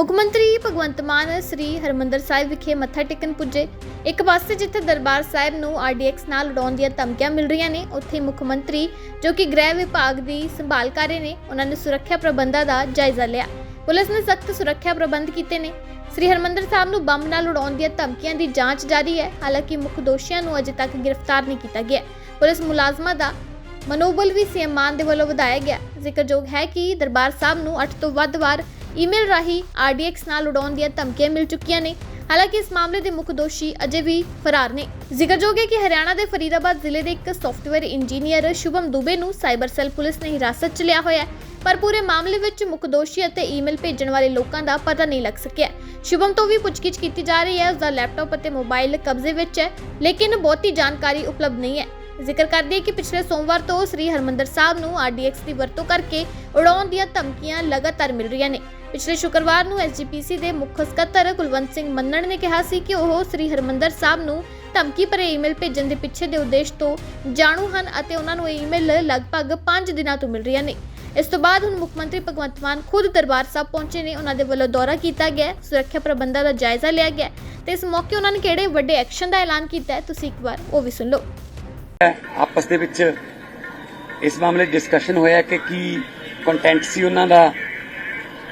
ਮੁੱਖ ਮੰਤਰੀ ਭਗਵੰਤ ਮਾਨ ਸ੍ਰੀ ਹਰਮੰਦਰ ਸਾਹਿਬ ਵਿਖੇ ਮੱਥਾ ਟੇਕਣ ਪੁੱਜੇ। ਇੱਕ ਪਾਸੇ ਜਿੱਥੇ ਦਰਬਾਰ ਸਾਹਿਬ ਨੂੰ ਆਰਡੀਐਕਸ ਨਾਲ ਉਡਾਉਣ ਦੀਆਂ ਧਮਕੀਆਂ ਮਿਲ ਰਹੀਆਂ ਨੇ, ਉੱਥੇ ਮੁੱਖ ਮੰਤਰੀ ਜੋ ਕਿ ਗ੍ਰਹਿ ਵਿਭਾਗ ਦੀ ਸੰਭਾਲ ਕਰ ਰਹੇ ਨੇ, ਉਹਨਾਂ ਨੇ ਸੁਰੱਖਿਆ ਪ੍ਰਬੰਧਾਂ ਦਾ ਜਾਇਜ਼ਾ ਲਿਆ। ਪੁਲਿਸ ਨੇ ਸਖਤ ਸੁਰੱਖਿਆ ਪ੍ਰਬੰਧ ਕੀਤੇ ਨੇ। ਸ੍ਰੀ ਹਰਮੰਦਰ ਸਾਹਿਬ ਨੂੰ ਬੰਬ ਨਾਲ ਉਡਾਉਣ ਦੀਆਂ ਧਮਕੀਆਂ ਦੀ ਜਾਂਚ ਜਾਰੀ ਹੈ। ਹਾਲਾਂਕਿ ਮੁੱਖ ਦੋਸ਼ੀਆਂ ਨੂੰ ਅਜੇ ਤੱਕ ਗ੍ਰਿਫਤਾਰ ਨਹੀਂ ਕੀਤਾ ਗਿਆ। ਪੁਲਿਸ ਮੁਲਾਜ਼ਮਾਂ ਦਾ ਮਨੋਬਲ ਵੀ ਸੀਐਮ ਮਾਨ ਦੇ ਵੱਲੋਂ ਵਧਾਇਆ ਗਿਆ। ਜ਼ਿਕਰਯੋਗ ਹੈ ਕਿ ਦਰਬਾਰ ਸਾਹਿਬ ਨੂੰ 8 ਤੋਂ ਵੱਧ ਵਾਰ ਈਮੇਲ ਰਾਹੀਂ ਆਰਡੀਐਕਸ ਨਾਲ ਉਡਾਉਣ ਦੀਆਂ ਧਮਕੀਆਂ ਮਿਲ ਚੁੱਕੀਆਂ ਨੇ। ਹਾਲਾਂਕਿ ਇਸ ਮਾਮਲੇ ਦੇ ਮੁੱਖ ਦੋਸ਼ੀ ਅਜੇ ਵੀ ਫਰਾਰ ਨੇ। ਜ਼ਿਕਰਯੋਗ ਹੈ ਕਿ ਹਰਿਆਣਾ ਦੇ ਫਰੀਦਾਬਾਦ ਜ਼ਿਲ੍ਹੇ ਦੇ ਇੱਕ ਸੌਫਟਵੇਅਰ ਇੰਜੀਨੀਅਰ ਸ਼ੁਭਮ ਦੁਬੇ ਨੂੰ ਸਾਈਬਰ ਸੈੱਲ ਪੁਲਿਸ ਨੇ ਹਿਰਾਸਤ 'ਚ ਲਿਆ ਹੋਇਆ ਹੈ। ਪਰ ਪੂਰੇ ਮਾਮਲੇ ਵਿੱਚ ਮੁੱਖ ਦੋਸ਼ੀ ਅਤੇ ਈਮੇਲ ਭੇਜਣ ਵਾਲੇ ਲੋਕਾਂ ਦਾ ਪਤਾ ਨਹੀਂ ਲੱਗ ਸਕਿਆ ਸ਼ੁਭਮ ਤੋਂ ਵੀ ਪੁੱਛਗਿੱਛ ਕੀਤੀ ਜਾ ਰਹੀ ਹੈ ਉਸ ਦਾ ਲੈਪਟਾਪ ਅਤੇ ਮੋਬਾਈਲ ਕਬਜ਼ੇ ਵਿੱਚ ਹੈ, ਲੇਕਿਨ ਬਹੁਤੀ ਜਾਣਕਾਰੀ ਉਪਲਬਧ ਨਹੀਂ ਹੈ। ਜ਼ਿਕਰ ਕਰਦੀ ਕਿ ਪਿਛਲੇ ਸੋਮਵਾਰ ਤੋਂ ਸ੍ਰੀ ਹਰਮੰਦਰ ਸਾਹਿਬ ਨੂੰ ਆਰਡੀਐਕਸ ਦੀ ਵਰਤੋਂ ਕਰਕੇ ਉਡਾਉਣ ਦੀਆਂ ਧਮਕੀਆਂ ਲਗਾਤਾਰ ਮਿਲ ਰਹੀਆਂ ਨੇ। ਪਿਛਲੇ ਸ਼ੁੱਕਰਵਾਰ ਨੂੰ ਐਸਜੀਪੀਸੀ ਦੇ ਮੁੱਖ ਸਕੱਤਰ ਕੁਲਵੰਤ ਸਿੰਘ ਮੰਨਣ ਨੇ ਕਿਹਾ ਸੀ ਕਿ ਉਹ ਸ੍ਰੀ ਹਰਮੰਦਰ ਸਾਹਿਬ ਨੂੰ ਧਮਕੀ ਭਰੇ ਈਮੇਲ ਭੇਜਣ ਦੇ ਪਿੱਛੇ ਦੇ ਉਦੇਸ਼ ਤੋਂ ਜਾਣੂ ਹਨ ਅਤੇ ਉਹਨਾਂ ਨੂੰ ਇਹ ਈਮੇਲ ਲਗਭਗ 5 ਦਿਨਾਂ ਤੋਂ ਮਿਲ ਰਹੀਆਂ ਨੇ। ਇਸ ਤੋਂ ਬਾਅਦ ਹੁਣ ਮੁੱਖ ਮੰਤਰੀ ਭਗਵੰਤ ਮਾਨ ਖੁਦ ਦਰਬਾਰ ਸਾਹਿਬ ਪਹੁੰਚੇ ਨੇ। ਉਹਨਾਂ ਦੇ ਵੱਲੋਂ ਦੌਰਾ ਕੀਤਾ ਗਿਆ ਸੁਰੱਖਿਆ ਪ੍ਰਬੰਧਾਂ ਦਾ ਜਾਇਜ਼ਾ ਲਿਆ ਗਿਆ ਤੇ ਇਸ ਮੌਕੇ ਉਹਨਾਂ ਨੇ ਕਿਹੜੇ ਵੱਡੇ ਐਕਸ਼ਨ ਦਾ ਐਲਾਨ ਕੀਤਾ ਹੈ, ਤੁਸੀਂ ਇੱਕ ਵਾਰ ਉਹ ਵੀ ਸੁਣ ਲਓ। ਆਪਸ ਦੇ ਵਿੱਚ ਇਸ ਮਾਮਲੇ ਡਿਸਕਸ਼ਨ ਹੋਇਆ ਕਿ ਕੀ ਕੰਟੈਂਟ ਸੀ ਉਹਨਾਂ ਦਾ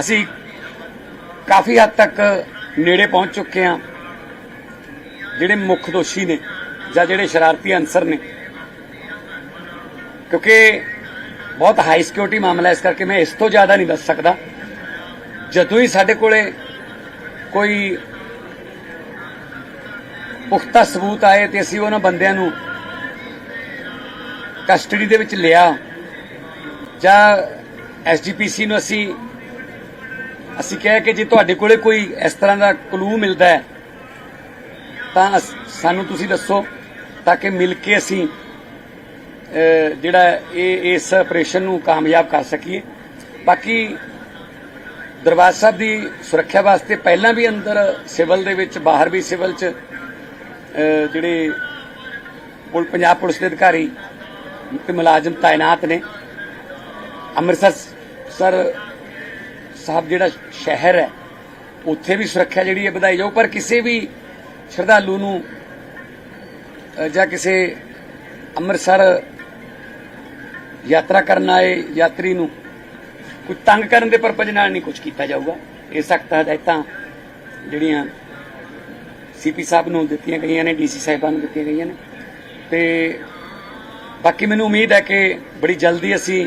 ਅਸੀਂ ਕਾਫੀ ਹੱਦ ਤੱਕ ਨੇੜੇ ਪਹੁੰਚ ਚੁੱਕੇ ਹਾਂ। ਜਿਹੜੇ ਮੁੱਖ ਦੋਸ਼ੀ ਨੇ ਜਾਂ ਜਿਹੜੇ ਸ਼ਰਾਰਤੀ ਅਨਸਰ ਨੇ। ਕਿਉਂਕਿ ਬਹੁਤ ਹਾਈ ਸਿਕਿਉਰਿਟੀ ਮਾਮਲਾ ਇਸ ਕਰਕੇ ਮੈਂ ਇਸ ਤੋਂ ਜ਼ਿਆਦਾ ਨਹੀਂ ਦੱਸ ਸਕਦਾ। ਜਦੋਂ ਹੀ ਸਾਡੇ ਕੋਲੇ ਕੋਈ ਪੁਖਤਾ ਸਬੂਤ ਆਏ ਤੇ ਅਸੀਂ ਉਹਨਾਂ ਬੰਦਿਆਂ ਨੂੰ ਕਸਟਡੀ ਦੇ ਵਿੱਚ ਲਿਆ ਜਾਂ ਐਸਜੀਪੀਸੀ ਨੂੰ ਅਸੀਂ ਅਸੀਂ ਕਿਹਾ ਕਿ ਜੇ ਤੁਹਾਡੇ ਕੋਲੇ ਕੋਈ ਇਸ ਤਰ੍ਹਾਂ ਦਾ ਕਲੂ ਮਿਲਦਾ ਹੈ, ਤਾਂ ਸਾਨੂੰ ਤੁਸੀਂ ਦੱਸੋ, ਤਾਂ ਕਿ ਮਿਲ ਕੇ ਅਸੀਂ ਜਿਹੜਾ ਇਹ, ਇਸ ਆਪਰੇਸ਼ਨ ਨੂੰ ਕਾਮਯਾਬ ਕਰ ਸਕੀਏ। ਬਾਕੀ ਦਰਬਾਰ ਸਾਹਿਬ ਦੀ ਸੁਰੱਖਿਆ ਵਾਸਤੇ ਪਹਿਲਾਂ ਵੀ ਅੰਦਰ ਸਿਵਲ ਦੇ ਵਿੱਚ, ਬਾਹਰ ਵੀ ਸਿਵਲ 'ਚ ਜਿਹੜੇ ਪੁਲ, ਪੰਜਾਬ ਪੁਲਿਸ ਦੇ ਅਧਿਕਾਰੀ ਤੇ ਮੁਲਾਜ਼ਮ ਤਾਇਨਾਤ ਨੇ। ਅੰਮ੍ਰਿਤਸਰ ਸਰ ਸਾਹਿਬ ਜਿਹੜਾ ਸ਼ਹਿਰ ਹੈ, ਉੱਥੇ ਵੀ ਸੁਰੱਖਿਆ ਜਿਹੜੀ ਹੈ ਵਧਾਈ ਜਾਊ, ਪਰ ਕਿਸੇ ਵੀ ਸ਼ਰਧਾਲੂ ਨੂੰ ਜਾਂ ਕਿਸੇ ਅੰਮ੍ਰਿਤਸਰ ਯਾਤਰਾ ਕਰਨ ਆਏ ਯਾਤਰੀ ਨੂੰ ਕੋਈ ਤੰਗ ਕਰਨ ਦੇ ਪਰਪਸ ਨਾਲ ਨਹੀਂ ਕੁਝ ਕੀਤਾ ਜਾਊਗਾ। ਇਹ ਸਖਤ ਹਦਾਇਤਾਂ ਜਿਹੜੀਆਂ ਸੀਪੀ ਸਾਹਿਬ ਨੂੰ ਦਿੱਤੀਆਂ ਗਈਆਂ ਨੇ ਡੀਸੀ ਸਾਹਿਬਾਨ ਨੂੰ ਦਿੱਤੀਆਂ ਗਈਆਂ ਨੇ। ਤੇ ਬਾਕੀ ਮੈਨੂੰ ਉਮੀਦ ਹੈ ਕਿ ਬੜੀ ਜਲਦੀ ਅਸੀਂ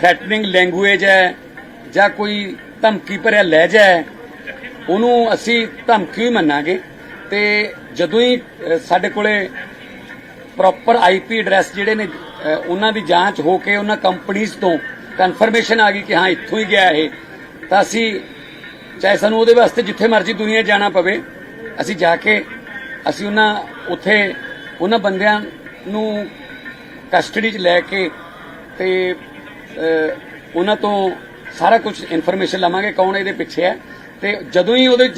ਥ੍ਰੈਟਨਿੰਗ ਲੈਂਗੁਏਜ ਹੈ, ਜਾਂ ਕੋਈ ਧਮਕੀ ਭਰਿਆ ਲਹਿਜਾ ਹੈ, ਉਹਨੂੰ ਅਸੀਂ ਧਮਕੀ ਹੀ ਮੰਨਾਂਗੇ। ਤੇ ਜਦੋਂ ਹੀ ਸਾਡੇ ਕੋਲੇ ਪ੍ਰੋਪਰ ਆਈਪੀ ਐਡਰੈਸ ਜਿਹੜੇ ਨੇ ਉਹਨਾਂ ਦੀ ਜਾਂਚ ਹੋ ਕੇ ਉਹਨਾਂ ਕੰਪਨੀਆਂ ਤੋਂ ਕਨਫਰਮੇਸ਼ਨ ਆ ਗਈ ਕਿ ਹਾਂ, ਇੱਥੋਂ ਹੀ ਗਿਆ ਇਹ, ਤਾਂ ਅਸੀਂ ਚਾਹੇ ਸਾਨੂੰ ਉਹਦੇ ਵਾਸਤੇ ਜਿੱਥੇ ਮਰਜ਼ੀ ਦੁਨੀਆ ਜਾਣਾ ਪਵੇ, ਅਸੀਂ ਜਾ ਕੇ, ਅਸੀਂ ਉਹਨਾਂ ਉੱਥੇ, ਉਹਨਾਂ ਬੰਦਿਆਂ ਨੂੰ ਕਸਟਡੀ 'ਚ ਲੈ ਕੇ ਤੇ ਉਹਨਾਂ ਤੋਂ ਸਾਰਾ ਕੁਝ ਇਨਫੋਰਮੇਸ਼ਨ ਲਵਾਂਗੇ ਕੌਣ ਇਹਦੇ ਪਿੱਛੇ ਹੈ। ਤੇ ਜਦੋਂ ਹੀ ਉਹਦੇ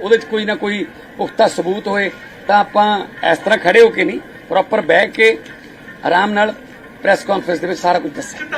ਉਹਦੇ 'ਚ ਕੋਈ ਨਾ ਕੋਈ ਪੁਖਤਾ ਸਬੂਤ ਹੋਏ, ਤਾਂ ਆਪਾਂ ਇਸ ਤਰ੍ਹਾਂ ਖੜੇ ਹੋ ਕੇ ਨਹੀਂ ਪ੍ਰੋਪਰ ਬਹਿ ਕੇ ਆਰਾਮ ਨਾਲ ਪ੍ਰੈਸ ਕਾਨਫਰੰਸ ਦੇ ਵਿੱਚ ਸਾਰਾ ਕੁਝ ਦੱਸਾਂਗੇ।